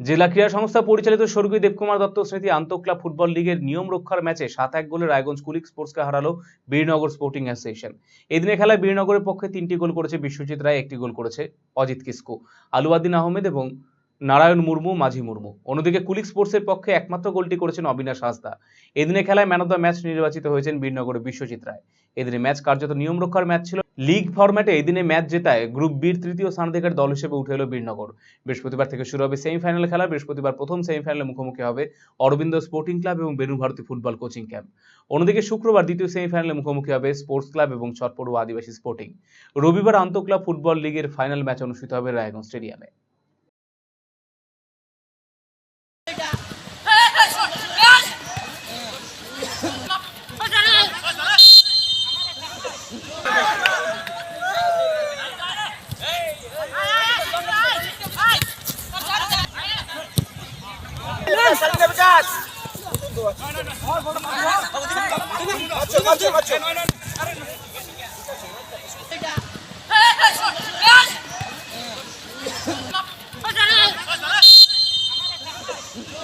জেলা ক্রীড়া সংস্থা পরিচালিত স্বর্গীয় দেবকুমার দত্ত স্মৃতি আন্তঃক্লাব ফুটবল লীগের নিয়ম রক্ষার ম্যাচে সাত এক গোলে রায়গঞ্জ কুলিক স্পোর্টসকে হারালো বীরনগর স্পোর্টিং অ্যাসোসিয়েশন। এদিনের খেলায় বীরনগরের পক্ষে তিনটি গোল করেছে বিশ্বজিৎ রায়, একটি গোল করেছে অজিত কিস্কু আলুয়াদ্দিন আহমেদ এবং নারায়ণ মুর্মু, মাঝি মুর্মু। অন্যদিকে কুলিক স্পোর্টসের পক্ষে একমাত্র গোলটি করেছেন অবিনাশ হাসদা। এদিনের খেলায় ম্যান অফ দ্য ম্যাচ নির্বাচিত হয়েছেন বীরনগরের বিশ্বজিৎ রায়। এদিনে ম্যাচ কার্যত নিয়ম রক্ষার ম্যাচ ছিল। লিগ ফরম্যাটে এদিনে ম্যাচ জেতায় গ্রুপ বির তৃতীয় স্থানাধিকার দল হিসেবে উঠে এলো বীরনগর। বৃহস্পতিবার থেকে শুরু হবে সেমিফাইনাল খেলা। বৃহস্পতিবার প্রথম সেমিফাইনালে মুখোমুখি হবে অরবিন্দ স্পোর্টিং ক্লাব এবং Benu Bharati football coaching camp. অন্যদিকে শুক্রবার দ্বিতীয় সেমিফাইনালে মুখোমুখি হবে স্পোর্টস ক্লাব এবং চটপড়ুয়া আদিবাসী স্পোর্টিং। রবিবার আন্তঃক্লাব ফুটবল লিগের ফাইনাল ম্যাচ অনুষ্ঠিত হবে রায়গঞ্জ স্টেডিয়ামে। বিকাশ